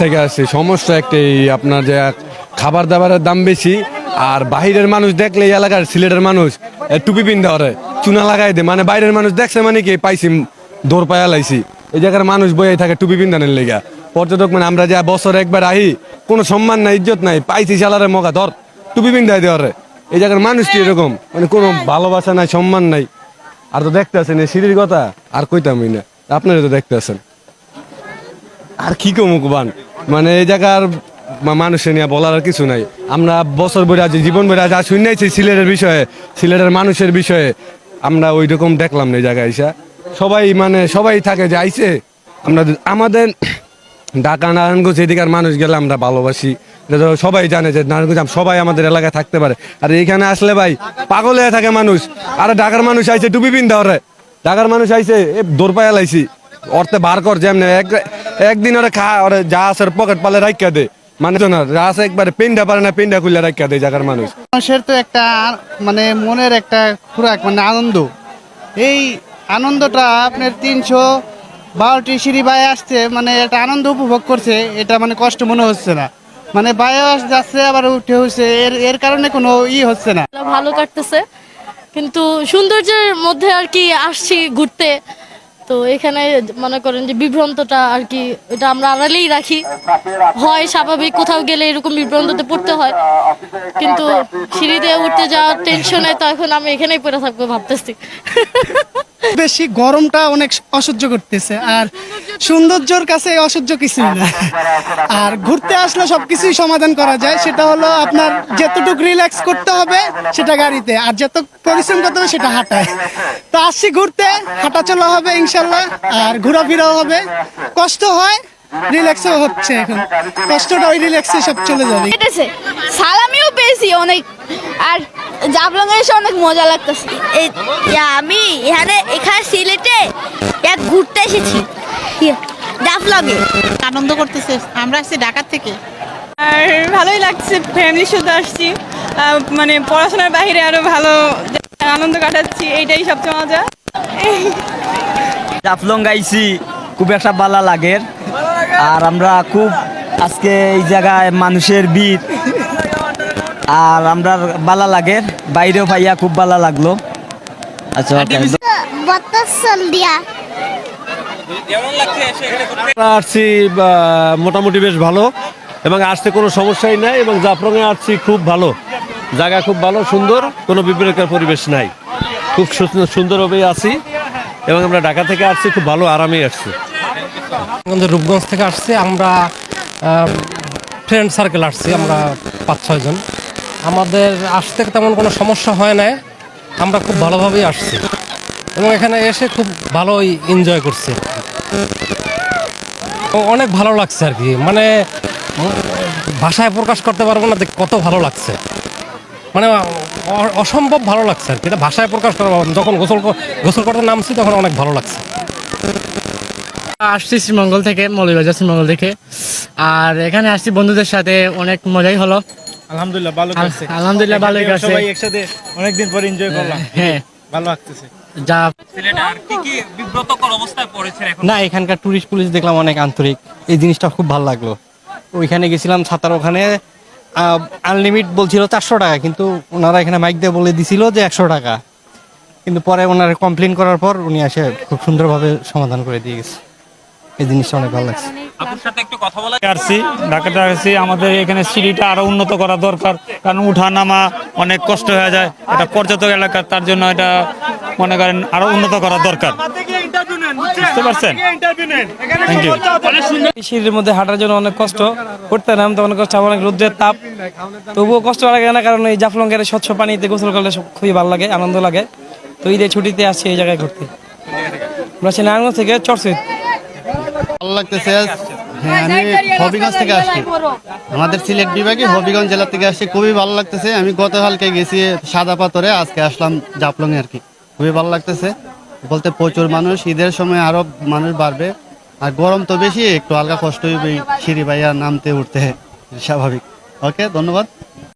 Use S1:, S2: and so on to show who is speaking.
S1: থেকে আসছি। সমস্যা একটাই, আপনার যে খাবার দাবারের দাম বেশি, আর বাইরের মানুষ দেখলে এই এলাকার সিলেটের মানুষ টুপি পিন্ধা ওরে, চুনা লাগাই দে। মানে বাইরের মানুষ দেখছে মানে কি, পাইছি, দৌড় পায়া লাইছি। এই জায়গার মানুষ বইয়াই থাকে টুপি পিন্ধানের লেগা। পর্যটক মানে আমরা যা বছর একবার আহি, কোনো সম্মান নাই, ইজ্জত নাই, পাইছি চালারে মগা, ধর, টুপি পিন্ধাই দে ওরে। এই জায়গার মানুষটি এরকম? মানে কোনো ভালোবাসা নাই, সম্মান নাই। আর তো দেখতে আছেন, এই সিঁড়ির কথা আর কইতামই না। আপনারা তো দেখতে আছেন। আর কি কমু কুবান মানে এই জায়গার মানুষের নিয়ে বলার আর কিছু নাই। আমরা বছর বইরা আছি জীবন বইরা যা শুনেছি সিলেটের বিষয়ে, সিলেটের মানুষের বিষয়ে। আমরা ওই রকম দেখলাম না এই জায়গায় এসে। সবাই মানে সবাই থাকে যে আইছে। আমরা আমাদের ঢাকা, নারায়ণগঞ্জ এদিকার মানুষ গেলে আমরা ভালোবাসি। সবাই জানে যে নারায়ণগঞ্জ সবাই আমাদের এলাকায় থাকতে পারে। আর এইখানে আসলে ভাই, পাগল হয়ে থাকে মানুষ। আরে ঢাকার মানুষ আইসে টুপি পিন্ধা ওরে। ঢাকার মানুষ আইসে এ দৌড় পায়া অর্থে বার কর যেমনি একদিন ওরা খা ওরা যা আছে পকেট পালে রাখিয়া দে। মানে একবারে পেন্ডা পারে না পেন্ডা খুলে রাখিয়া দে জায়গার মানুষ।
S2: মানুষের তো একটা মানে মনের একটা খোরাক মানে আনন্দ। এই আনন্দটা আপনার তিনশো বারোটি সিঁড়ি বায়ে আসছে মানে একটা আনন্দ উপভোগ করছে এটা মানে কষ্ট মনে হচ্ছে না। মানে বায়ে আস যাচ্ছে আবার উঠে হচ্ছে এর এর কারণে কোনো ই হচ্ছে না।
S3: ভালো কাটতেছে কিন্তু সৌন্দর্যের মধ্যে আর কি আসছি ঘুরতে। তো এখানে মনে করেন যে বিভ্রান্তটা আর কি, এটা আমরা আড়ালেই রাখি। হয় স্বাভাবিক কোথাও গেলে এরকম বিভ্রান্ততে পড়তে হয়, কিন্তু সিঁড়িতে উঠতে যাওয়ার টেনশনে তো এখন আমি এখানেই পড়ে থাকব ভাবতেছি।
S4: বেশি গরমটা অনেক অসহ্য করতেছে, আর সৌন্দর্যর কাছে অসহ্য কিছুই না। আর ঘুরতে আসলে সবকিছুই সমাধান করা যায়। সেটা হলো আপনার যতটুকু রিল্যাক্স করতে হবে, সেটা গাড়িতে। আর যত পরিশ্রম করতে হবে, সেটা হাঁটায়। তো আসছি ঘুরতে হাঁটা চলা হবে ইনশাল্লাহ, আর ঘোরাফেরাও হবে। কষ্ট হয় রিল্যাক্সও হচ্ছে এখন। কষ্টটা ওই রিল্যাক্সে সব চলে যাবে।
S5: সালামিও পেয়েছি অনেক। আর জাবলং এসে অনেক মজা লাগতেছে। আমি এখানে এখানে সিলেটে ঘুরতে এসেছি। জাফলংয়ে
S6: আনন্দ করতেছে। আমরা আসছি ঢাকার থেকে। আর ভালোই লাগছে ফ্যামিলির সাথে আসছি। মানে পড়াশোনার বাইরে আরও ভালো আনন্দ কাটাচ্ছি এইটাই সবচেয়ে মজা।
S7: জাফলং গাইছি খুব একটা ভালো লাগে। আর আমরা খুব আজকে এই জায়গায় মানুষের ভিড়। আর আমরা ভালো লাগে। বাইরেও ভাইয়া খুব ভালো লাগল। আচ্ছা okay.
S5: বত্তসল দিয়া
S8: আমরা আসছি মোটামুটি বেশ ভালো এবং আসতে কোনো সমস্যাই নাই এবং জাফরঙে আসছি খুব ভালো। জায়গা খুব ভালো সুন্দর কোনো বিপরীতকার পরিবেশ নাই। খুব সুন্দরভাবেই আছি এবং আমরা ঢাকা থেকে আসছি খুব ভালো আরামেই আসছি।
S9: আমাদের রূপগঞ্জ থেকে আসছি আমরা ফ্রেন্ড সার্কেল আসছি আমরা পাঁচ ছয়জন আমাদের আসতে তেমন কোনো সমস্যা হয় না আমরা খুব ভালোভাবেই আসছি। এবং এখানে এসে খুব ভালোই এনজয় করছি। অনেক ভালো লাগছে আর কি। মানে ভাষায় প্রকাশ করতে পারব না কত ভালো লাগছে। মানে অসম্ভব ভালো লাগছে আর কি। এটা ভাষায় প্রকাশ করা যখন গোসল গোসল করতে নামছি তখন অনেক ভালো লাগছে।
S2: আসছি শ্রীমঙ্গল থেকে মৌলিবাজার শ্রীমঙ্গল থেকে। আর এখানে আসছি বন্ধুদের সাথে অনেক মজাই হলো।
S7: আলহামদুলিল্লাহ ভালো
S2: আলহামদুলিল্লাহ ভালোই।
S7: সবাই একসাথে অনেকদিন পর এনজয় করলাম।
S2: হ্যাঁ।
S7: ভালো লাগতেছে।
S2: যা
S10: না এখানকার টুরিস্ট পুলিশ দেখলাম অনেক আন্তরিক। এই জিনিসটা খুব ভালো লাগল। ওইখানে গেছিলাম সাঁতার ওখানে আনলিমিট বলছিল চারশো টাকা কিন্তু ওনারা এখানে মাইক দিয়ে বলে দিছিল যে একশো টাকা। কিন্তু পরে ওনারা কমপ্লেন করার পর উনি এসে খুব সুন্দরভাবে সমাধান করে দিয়ে গেছে। এই জিনিসটা অনেক ভালো লাগছে।
S7: আসছি ঢাকাতে আসছি। আমাদের এখানে সিঁড়িটা আরও উন্নত করা দরকার কারণ উঠা নামা অনেক কষ্ট হয়ে যায়। এটা পর্যটক এলাকা তার জন্য এটা মনে করেন আরও উন্নত করা দরকার। বুঝতে পারছেন? থ্যাংক ইউ
S10: সিঁড়ির মধ্যে হাঁটার জন্য অনেক কষ্ট করতে নামতে অনেক কষ্ট অনেক রোদ্রের তাপ। তবুও কষ্ট লাগে না কারণ এই জাফলঙ্গের স্বচ্ছ পানিতে গোসল করলে খুবই ভালো লাগে আনন্দ লাগে। তো ঈদের ছুটিতে আসছি এই জায়গায় ঘুরতে। আমরা নারায়ণগঞ্জ থেকে চর্চিত
S2: ভালো লাগতেছে হ্যাঁ আমি হবিগঞ্জ থেকে আসছি। আমাদের সিলেট বিভাগে হবিগঞ্জ জেলা থেকে আসছি খুবই ভালো লাগতেছে। আমি গতকালকে গেছি সাদা পাথরে আজকে আসলাম জাফলং আর কি। খুবই ভালো লাগতেছে। বলতে প্রচুর মানুষ ঈদের সময় আরও মানুষ বাড়বে। আর গরম তো বেশি একটু হালকা কষ্ট হইবে সিঁড়ি বাইয়া নামতে উঠতে স্বাভাবিক। ওকে ধন্যবাদ।